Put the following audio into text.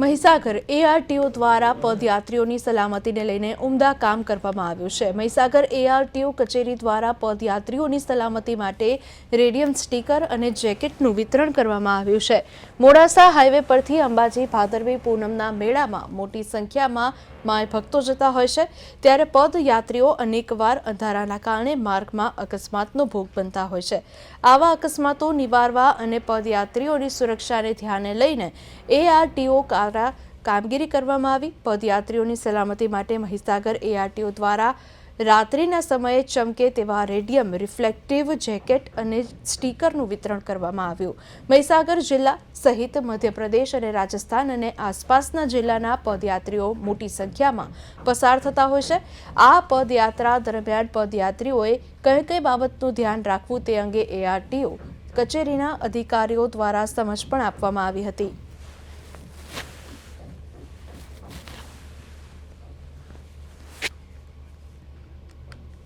Mahisagar ARTO દ્વારા પદયાત્રીઓની સલામતીને લઈને ઉમદા કામ કરવામાં આવ્યું છે. મહીસાગર એઆરટીઓ કચેરી દ્વારા પદયાત્રીઓની સલામતી માટે રેડિયમ સ્ટીકર અને જેકેટનું વિતરણ કરવામાં આવ્યું છે. મોડાસા હાઈવે પરથી અંબાજી ભાદરવી પૂનમના મેળામાં મોટી સંખ્યામાં માય ભક્તો જતા હોય છે. ત્યારે પદયાત્રીઓ અનેકવાર અંધારાના કારણે માર્ગમાં અકસ્માતનો ભોગ બનતા હોય છે. આવા અકસ્માતો નિવારવા અને પદયાત્રીઓની સુરક્ષાને ધ્યાને લઈને એઆરટીઓ દ્વારા કામગીરી કરવામાં આવી. પદયાત્રીઓની સલામતી માટે મહીસાગર એઆરટીઓ દ્વારા રાત્રિના સમયે ચમકે તેવા રેડિયમ રિફ્લેક્ટિવ જેકેટ અને સ્ટીકરનું વિતરણ કરવામાં આવ્યું. મહીસાગર જિલ્લા સહિત મધ્યપ્રદેશ અને રાજસ્થાન અને આસપાસના જિલ્લાના પદયાત્રીઓ મોટી સંખ્યામાં પસાર થતા હોય છે. આ પદયાત્રા દરમિયાન પદયાત્રીઓએ કઈ કઈ બાબતનું ધ્યાન રાખવું તે અંગે એઆરટીઓ કચેરીના અધિકારીઓ દ્વારા સમજ પણ આપવામાં આવી હતી.